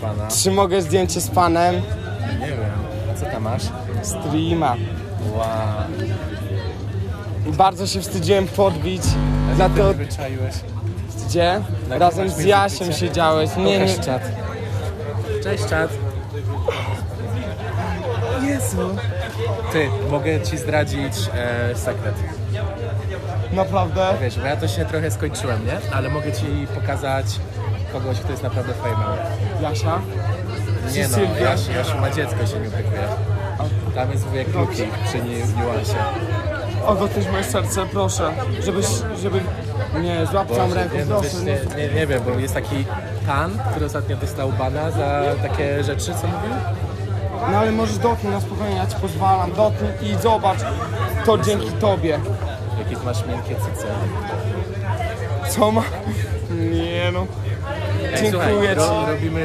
pana. Czy mogę zdjęcie z panem? Nie wiem. A co tam masz? Streama. Wow. Bardzo się wstydziłem podbić. Za to, wyczaiłeś. gdzie? Razem z Jasiem siedziałeś. Nie, nie. Pokaż czat. Cześć czat. Jezu. Ty, mogę ci zdradzić e, sekret. Naprawdę? Wiesz, bo ja to się trochę skończyłem, nie? Ale mogę ci pokazać kogoś, kto jest naprawdę fajny. Jasia? Nie no, Sylwia? Jasiu, Jasiu ma dziecko się nie opiekuje. Tam jest wujek Luki przy ni- niuansie. Ogotuj moje serce, proszę. Żebyś, żeby... Nie, złap całą Boże, ręką, nie, no, proszę. wiesz, nie, nie, nie wiem, bo jest taki pan, który ostatnio dostał bana za takie rzeczy, co mówił? No ale możesz dotknąć na spokojnie, ja ci pozwalam. Dotknij i zobacz. To dzięki tobie. Jakie masz miękkie cyce. Co ma? Nie no. Dziękuję ci. robimy